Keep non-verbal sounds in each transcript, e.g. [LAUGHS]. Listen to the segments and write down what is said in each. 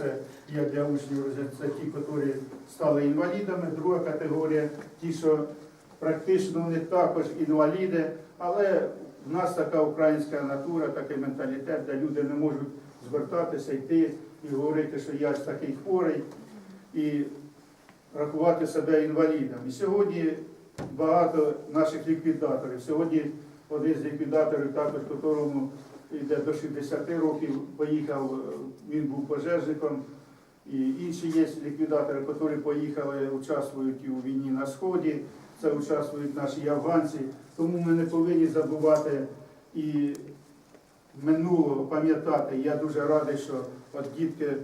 Це є для учнів це ті, які стали інвалідами. Друга категорія ті, що практично вони також інваліди, але в нас така українська натура, такий менталітет, де люди не можуть звертатися, йти і говорити, що я ж такий хворий, і рахувати себе інвалідом. І сьогодні багато наших ліквідаторів. Сьогодні один з ліквідаторів, також якому йде до 60 років, поїхав, е, він був пожежником. І інші є ліквідатори, які поїхали, участвують і у війні на Сході, це участвують наші афганці. Тому ми не повинні забувати і минулого пам'ятати. Я дуже радий, що от дітки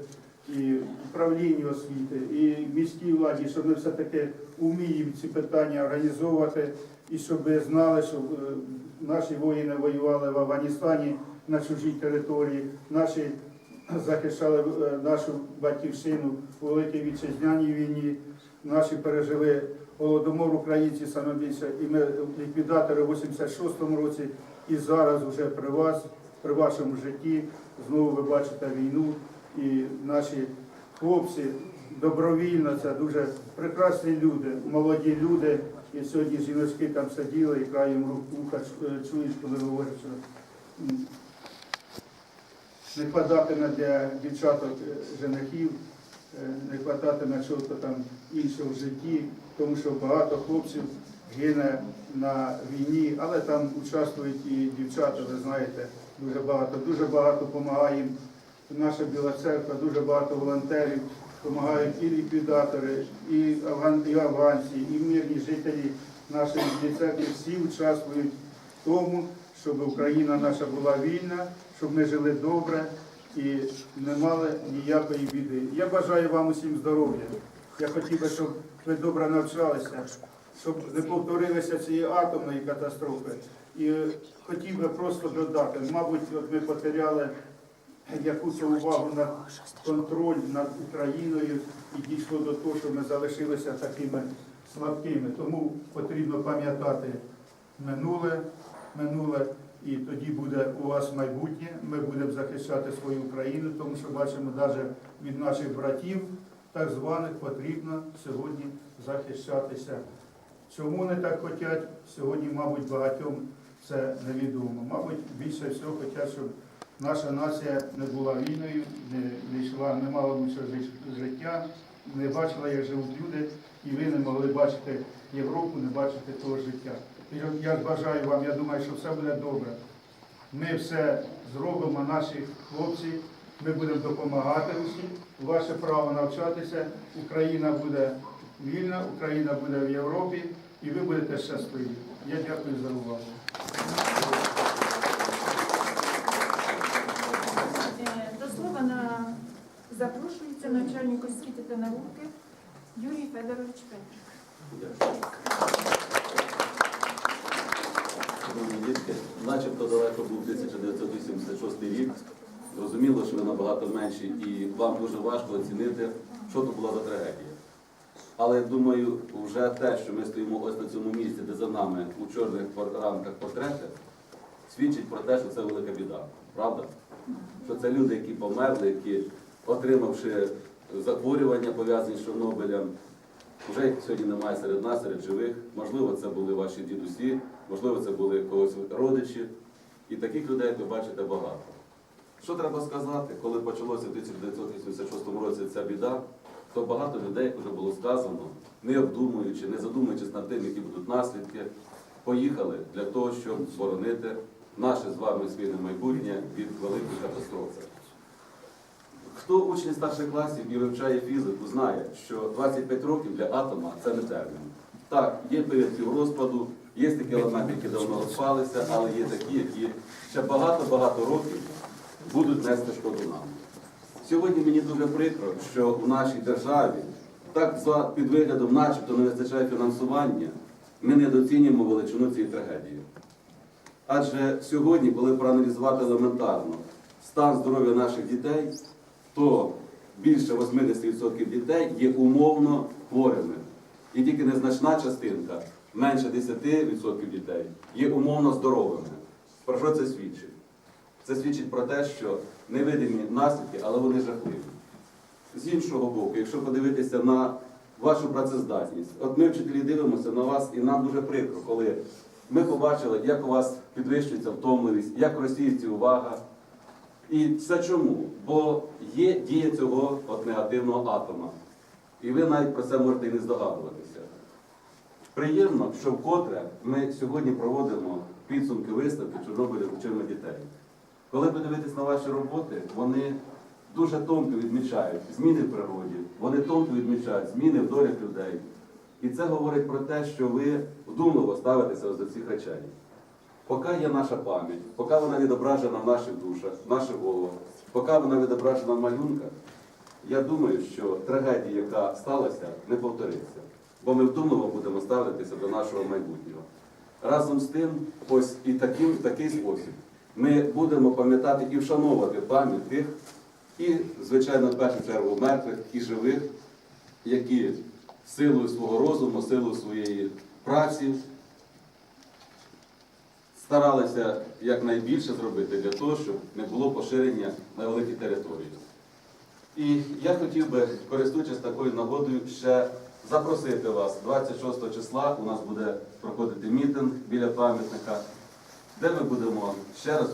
і управління освіти, і міській владі, що ми все-таки вміємо ці питання організовувати, і щоб знали, що е, наші воїни воювали в Афганістані на чужій території, наші захищали е, нашу батьківщину у Великій Вітчизняній війні. Наші пережили голодомор українці саме більше, і ми ліквідатори в 86-му році, і зараз вже при вас, при вашому житті, знову ви бачите війну, і наші хлопці добровільно, це дуже прекрасні люди, молоді люди. І сьогодні жіночки там сиділи і краєм вуха чу- чуєш, коли говорять, що не хвататиме для дівчаток е, женихів, е, не хвататиме чого там іншого в житті, тому що багато хлопців гине на війні, але там участвують і дівчата, ви знаєте, дуже багато. Дуже багато допомагає їм наша Біла Церква, дуже багато волонтерів, допомагають і ліквідатори, і афганці, і мирні жителі нашої церкви, всі участвують в тому, щоб Україна наша була вільна, щоб ми жили добре і не мали ніякої біди. Я бажаю вам усім здоров'я. Я хотів би, щоб ви добре навчалися, щоб не повторилися цієї атомної катастрофи. І хотів би просто додати, мабуть, от ми потеряли якусь увагу на контроль над Україною і дійшло до того, що ми залишилися такими слабкими. Тому потрібно пам'ятати минуле, минуле, і тоді буде у вас майбутнє. Ми будемо захищати свою Україну, тому що бачимо навіть від наших братів, так званих, потрібно сьогодні захищатися. Чому не так хочуть? Сьогодні, мабуть, багатьом це невідомо. Мабуть, більше всього хочуть, щоб наша нація не була війною, не, не йшла, не мала лучшого життя, не бачила, як живуть люди, і ви не могли бачити Європу, не бачити того життя. Я- бажаю вам, я думаю, що все буде добре. Ми все зробимо, наші хлопці, ми будемо допомагати усім. Ваше право навчатися. Україна буде вільна, Україна буде в Європі, і ви будете щасливі. Я дякую за увагу. Е, До слова на... запрошується начальник освіти та науки Юрій Федорович Петрик. Шановні дітки, начебто далеко був 1986 рік. Зрозуміло, що ви набагато менші і вам дуже важко оцінити, що то була за трагедія. Але думаю, вже те, що ми стоїмо ось на цьому місці, де за нами у чорних рамках портрети, свідчить про те, що це велика біда. Правда? Що це люди, які померли, які, отримавши захворювання, пов'язані з Чорнобилем, вже сьогодні немає серед нас, серед живих. Можливо, це були ваші дідусі, можливо, це були когось родичі. І таких людей, ви бачите, багато. Що треба сказати, коли почалося в 1986 році ця біда, то багато людей, вже було сказано, не обдумуючи, не задумуючись над тим, які будуть наслідки, поїхали для того, щоб боронити наше з вами спільне майбутнє від великої катастрофи. Хто учень старших класів і вивчає фізику, знає, що 25 років для атома це не термін. Так, є період розпаду, є такі елементи, які давно розпалися, але є такі, які ще багато-багато років будуть нести шкоду нам. Сьогодні мені дуже прикро, що в нашій державі так під виглядом начебто не вистачає фінансування, ми недоцінюємо величину цієї трагедії. Адже сьогодні, коли проаналізувати елементарно стан здоров'я наших дітей, то більше 80% дітей є умовно хворими. І тільки незначна частинка, менше 10% дітей, є умовно здоровими. Про що це свідчить? Це свідчить про те, що невидимі наслідки, але вони жахливі. з іншого боку, якщо подивитися на вашу працездатність, от ми, вчителі, дивимося на вас, і нам дуже прикро, коли ми побачили, як у вас підвищується втомливість, як розсіється увага. І це чому? Бо є дія цього от негативного атома. І ви навіть про це можете і не здогадуватися. Приємно, що вкотре ми сьогодні проводимо підсумки виставки Чорнобиля очима дітей. Коли подивитись на ваші роботи, вони дуже тонко відмічають зміни в природі, вони тонко відмічають зміни в долях людей. І це говорить про те, що ви вдумливо ставитеся до цих речей. Поки є наша пам'ять, поки вона відображена в наших душах, в наших головах, поки вона відображена в малюнках, я думаю, що трагедія, яка сталася, не повториться. Бо ми вдумливо будемо ставитися до нашого майбутнього. Разом з тим, ось і таким, в такий спосіб ми будемо пам'ятати і вшановувати пам'ять тих, і, звичайно, в першу чергу мертвих і живих, які силою свого розуму, силою своєї праці старалися якнайбільше зробити для того, щоб не було поширення на великі території. І я хотів би, користуючись такою нагодою, ще запросити вас 26 числа. У нас буде проходити мітинг біля пам'ятника, де ми будемо ще раз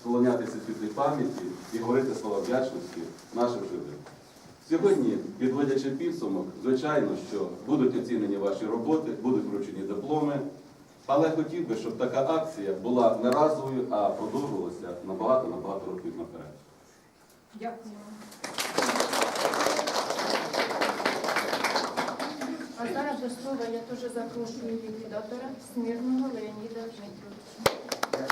склонятися світлій пам'яті і говорити слова вдячності нашим жителям. Сьогодні, підводячи підсумок, звичайно, що будуть оцінені ваші роботи, будуть вручені дипломи. Але хотів би, щоб така акція була не разовою, а продовжувалася набагато-набагато років наперед. Дякую. А зараз до слова я теж запрошую ліквідатора Смірного Леоніда Дмитровича.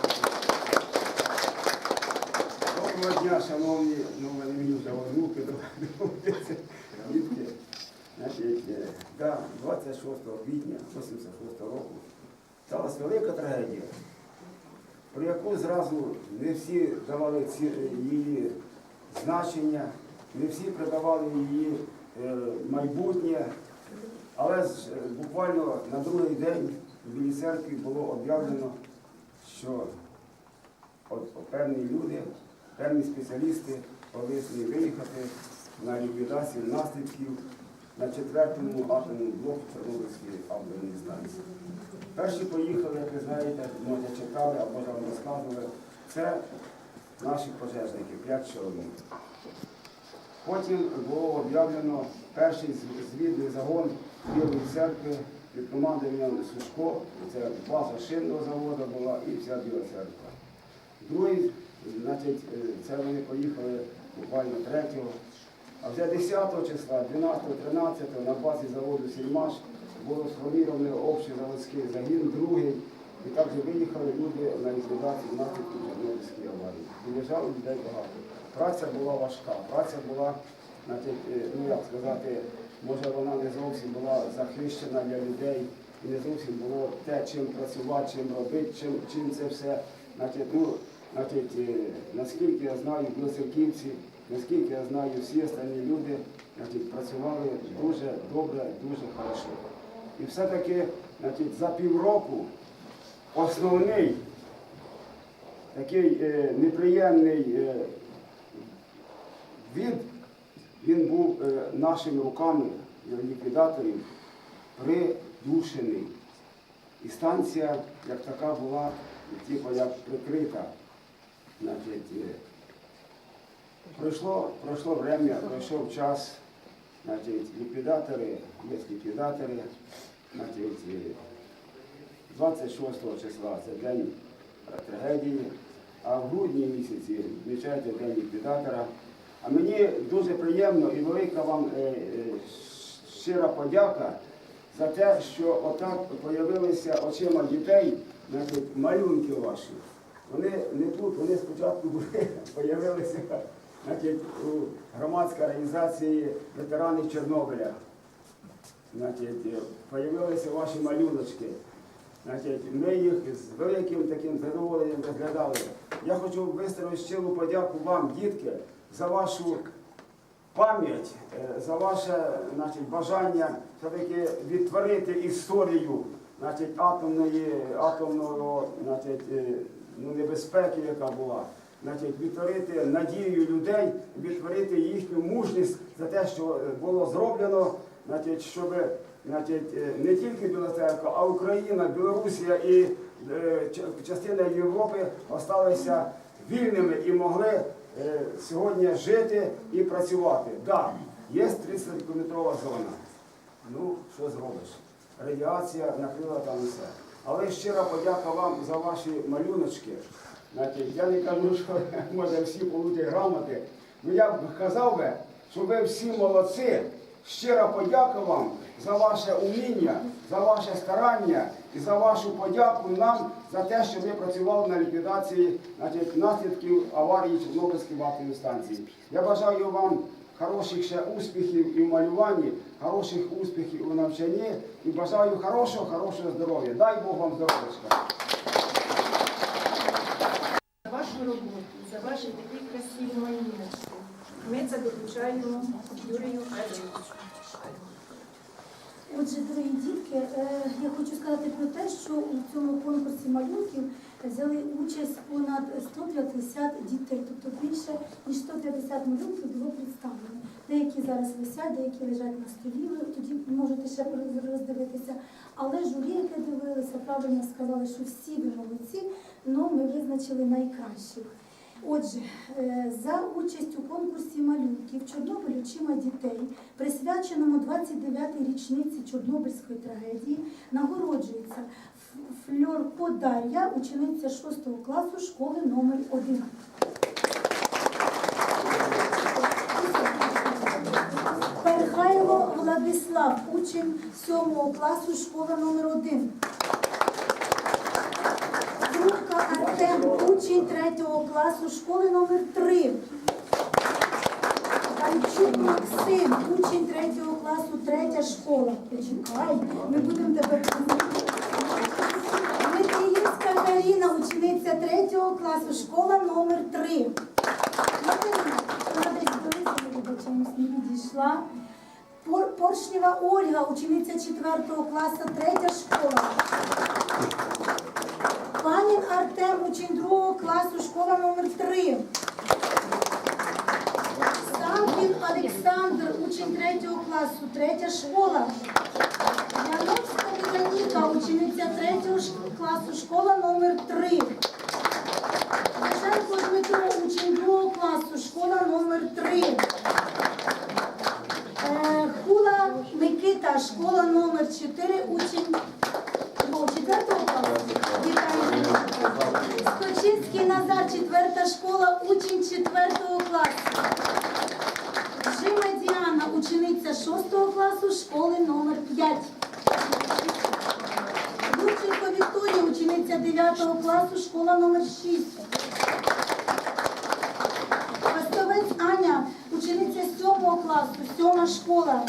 Доброго дня, шановні, ну мені вже онуки доводиться. Значить, е, да, 26 квітня 86 року сталася велика трагедія, про яку зразу не всі давали ці, її значення, не всі придавали її е, майбутнє. Але е, буквально на другий день в Білій церкві було об'явлено, що певні люди, певні спеціалісти повинні виїхати на ліквідацію наслідків на четвертому атомному блоку Чорнобильської атомної станції. Перші поїхали, як ви знаєте, може чекали або ж вам розказували, це наші пожежники, п'ять чоловік. Потім було об'явлено перший звідний загон Білої церкви під командуванням Сушко, це база шинного заводу була і вся Біла церква. Другий, значить, е, це вони поїхали буквально 3-го, а вже 10 числа, 12 13 на базі заводу Сільмаш було сформований общий заводський загін, другий, і також виїхали люди на ліквідацію наслідків Чорнобильської аварії. Виїжджало людей багато. Праця була важка, праця була, е, ну як сказати, може вона не зовсім була захищена для людей і не зовсім було те, чим працювати, чим робити, чим, чим це все. Значить, ну, значить, е, наскільки я знаю, білоцерківці, наскільки я знаю, всі останні люди значить, працювали дуже добре, дуже хорошо. І все-таки за півроку основний такий е, неприємний е, від, він був е, нашими руками ліквідаторів придушений. І станція як така була, типу, як прикрита. Значить, е, пройшло, пройшло время, пройшов час, значить, ліквідатори, є ліквідатори, значить, е, 26 числа це день е, трагедії, а в грудні місяці відмічається день ліквідатора. А мені дуже приємно і велика вам е, е, щира подяка за те, що отак з'явилися очима дітей, значить, малюнки ваші. Вони не тут, вони спочатку з'явилися [LAUGHS] значить, у громадській організації ветеранів Чорнобиля. З'явилися ваші малюночки. Значить, ми їх з великим таким задоволенням розглядали. Я хочу висловити щиру подяку вам, дітки, за вашу пам'ять, е, за ваше значить, бажання все-таки відтворити історію значить, атомної, атомного значить, е, ну, небезпеки, яка була. значить, відтворити надію людей, відтворити їхню мужність за те, що було зроблено, значить, щоб значить, е, не тільки Біла а Україна, Білорусія і е, частина Європи залишилися вільними і могли сьогодні жити і працювати. Так, є 30-кілометрова зона. Ну, що зробиш? Радіація накрила там усе. Але щира подяка вам за ваші малюночки. Я не кажу, що [LAUGHS] може всі получать грамоти. Ну я б казав би, що ви всі молодці. Щира подяка вам за ваше уміння, за ваше старання і за вашу подяку нам за те, що ви працювали на ліквідації значить, наслідків аварії Чорнобильської атомної станції. Я бажаю вам хороших ще успіхів і в малюванні, хороших успіхів у навчанні і бажаю хорошого, хорошого здоров'я. Дай Бог вам здоров'я. За вашу роботу, за ваші такі красиві малюночки. Ми це доручаємо Юрію Федоровичу. Отже, дорогі дітки, е, я хочу сказати про те, що у цьому конкурсі малюнків взяли участь понад 150 дітей, тобто більше ніж 150 малюнків було представлено. Деякі зараз висять, деякі лежать на столі, ви тоді можете ще роздивитися. Але журі, яке дивилися, правильно сказали, що всі ви молодці, але ми визначили найкращих. Отже, е, за участь у конкурсі малюнків Чорнобиль очима дітей, присвяченому 29-й річниці Чорнобильської трагедії, нагороджується Ф- Фльорко Дар'я, учениця 6 класу школи номер 1. Перхайло Владислав, учень 7 класу школа номер 1. Трубка Артем, учень 3 класу школи номер 3. Данчук Максим, учень 3 класу, 3 школа. Почекай, ми будемо тебе Дмитріївська Каріна, учениця 3 класу, школа номер 3. Марина, вона десь близько, вибачаємось, не відійшла. Пор- Поршнєва Ольга, учениця 4 класу, 3 школа. Панін Артем, учень другого класу, школа номер 3. Самкін Олександр, учень третього класу, третя школа. Яновська Вероніка, учениця третього класу, школа номер 3. Баженко Дмитро, учень другого класу, школа номер 3. Е, Хула Микита, школа номер 4, учень о, четвертого класу. Вітаю. Скочинський Назар, четверта школа, учень четвертого класу. Жима Діана, учениця шостого класу, школи номер 5. Юрченко Вікторія, учениця 9 класу, школа номер 6. Пастовець Аня, учениця 7 класу, 7 школа.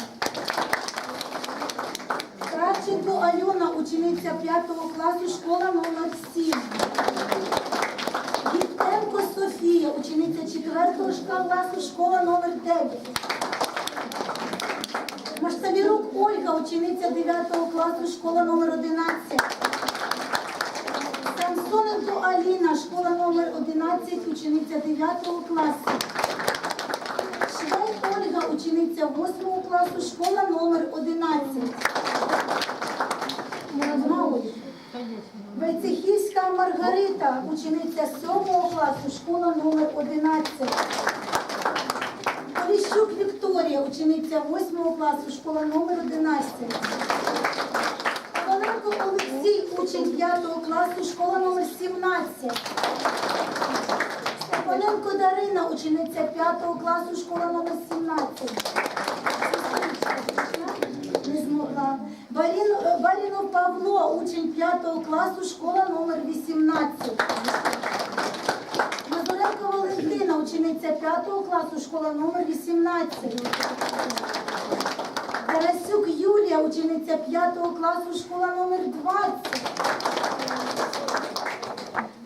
Кравченко Альона, учениця 5 класу, школа номер 7. Віктенко Софія, учениця 4 класу, школа номер 9. Маштавірук Ольга, учениця 9 класу, школа номер 11. Самсоненко Аліна, школа номер 11, учениця 9 класу. Швей Ольга, учениця 8 класу, школа номер 11. Не одна Ольга. Войцехівська Маргарита, учениця 7 класу, школа номер 11. Поліщук Вікторія, учениця 8 класу, школа номер 11. Коваленко Олексій, учень 5 класу, школа номер 17. Степаненко Дарина, учениця 5 класу, школа номер 17. Не змогла. Е, Балінов Павло, учень 5 класу, школа номер 18. Мазуренко Валентина, учениця 5 класу, школа номер 18. Тарасюк Юлія, учениця 5 класу, школа номер 20.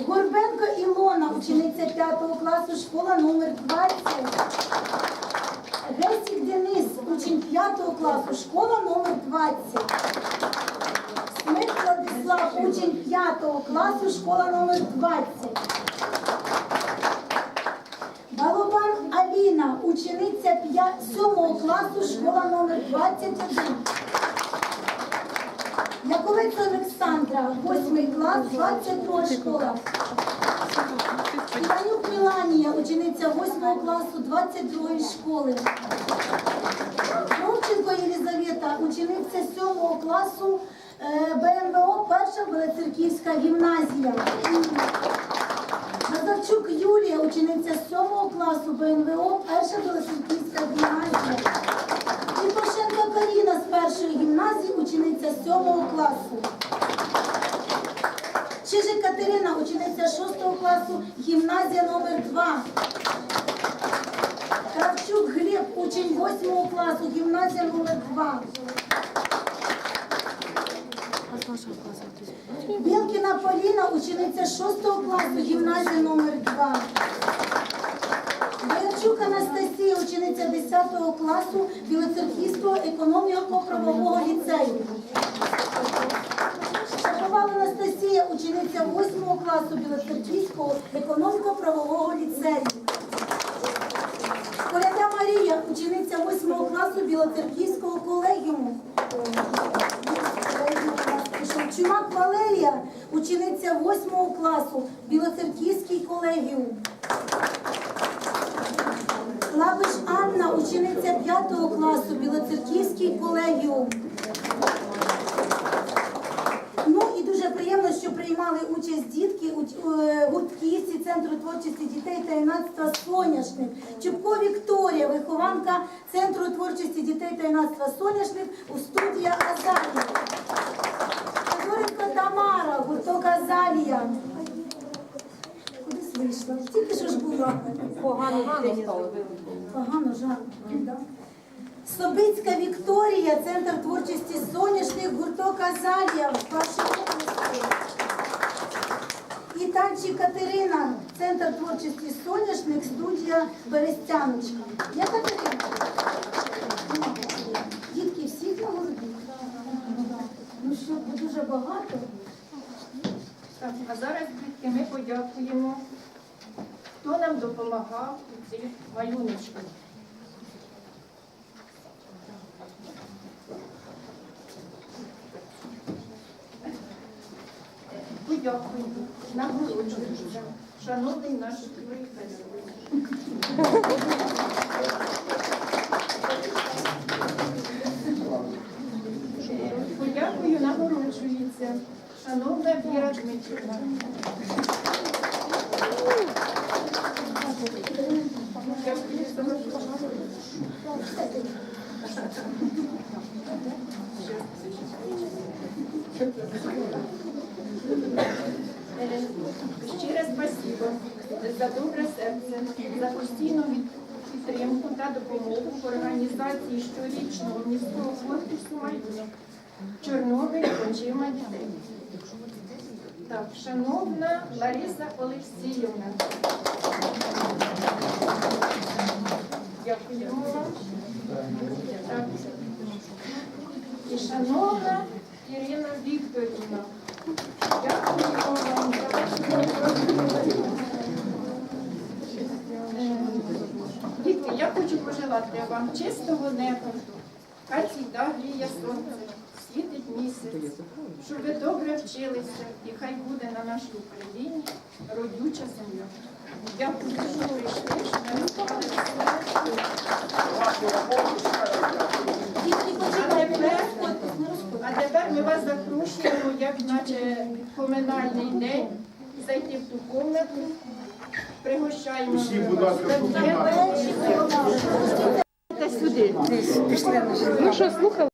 Горбенко Ілона, учениця 5 класу, школа номер 20. Гесік Денис, учень 5 класу, школа номер 20. Смит Владислав, учень 5 класу, школа номер 20. 7 класу школа номер 21. Яковець Олександра, 8 клас, 22 школа. Іванюк Міланія, учениця 8 класу 22 школи. Кравченко Єлізавета, учениця 7 класу е, БМВО, перша Белоцерківська гімназія. Назарчук Юлія, учениця 7 класу БНВО, перша Білоцерківська гімназія. Тимошенко Каріна з першої гімназії, учениця 7 класу. Чижик Катерина, учениця 6 класу, гімназія номер 2. Кравчук Глеб, учень 8 класу, гімназія номер 2. Білкіна Поліна, учениця 6 класу, гімназія номер 2. Боярчук Анастасія, учениця 10 класу Білоцерківського економіко-правового ліцею. Шаповал Анастасія, учениця 8 класу Білоцерківського економіко-правового ліцею. Коляда Марія, учениця 8 класу Білоцерківського колегіуму. Чумак Валерія, учениця 8 класу Білоцерківський колегіум. Лавиш Анна, учениця 5 класу Білоцерківський колегіум. Ну і дуже приємно, що приймали участь дітки у е, гуртківці Центру творчості дітей та юнацтва Соняшник. Чубко Вікторія, вихованка Центру творчості дітей та юнацтва Соняшник у студії Азалія. Тамара, гурток Азалія. Кудись вийшла? Тільки що ж була. Погано стало. Погано, жарко. Собицька Вікторія, Центр творчості соняшник, гурток Азалія. І Танчі Катерина, Центр творчості соняшник, студія Берестяночка. Я Катерина. Дітки всіх нагородили. Ну що, дуже багато. Так, а зараз, дітки, ми подякуємо, хто нам допомагав у цих малюночках. Подякуємо, нагороджуємо, шановний наш Юрій Федорович. Подякую, нагороджується. Шановна Віра Дмитрівна. Дякую за вашу Е, Щире спасибо за добре серце, за постійну підтримку та допомогу в організації щорічного міського конкурсу малюнок Чорнобиль очима дітей. Так, шановна Лариса Олексіївна. Дякуємо вам. Так. І шановна Ірина Вікторівна. Дякуємо вам за вашу. Е, Дітки, я хочу пожелати вам чистого неба, хай завжди гріє сонце, місяць, щоб ви добре вчилися і хай буде на нашій Україні родюча земля. Дякую, що прийшли, що не. А тепер ми вас запрошуємо, як наче поминальний день, зайти в ту комнату, пригощаємо. Усі, будь ласка, слова. Ну що, слухали?